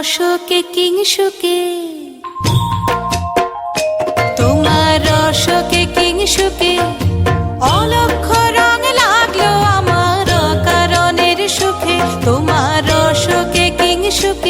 তোমার কিং কিংসুকে তোমার রসকে কিংসুকে অলক্ষ রং লাগল আমার কারণের সুখে। তোমার রসকে কিংসুকে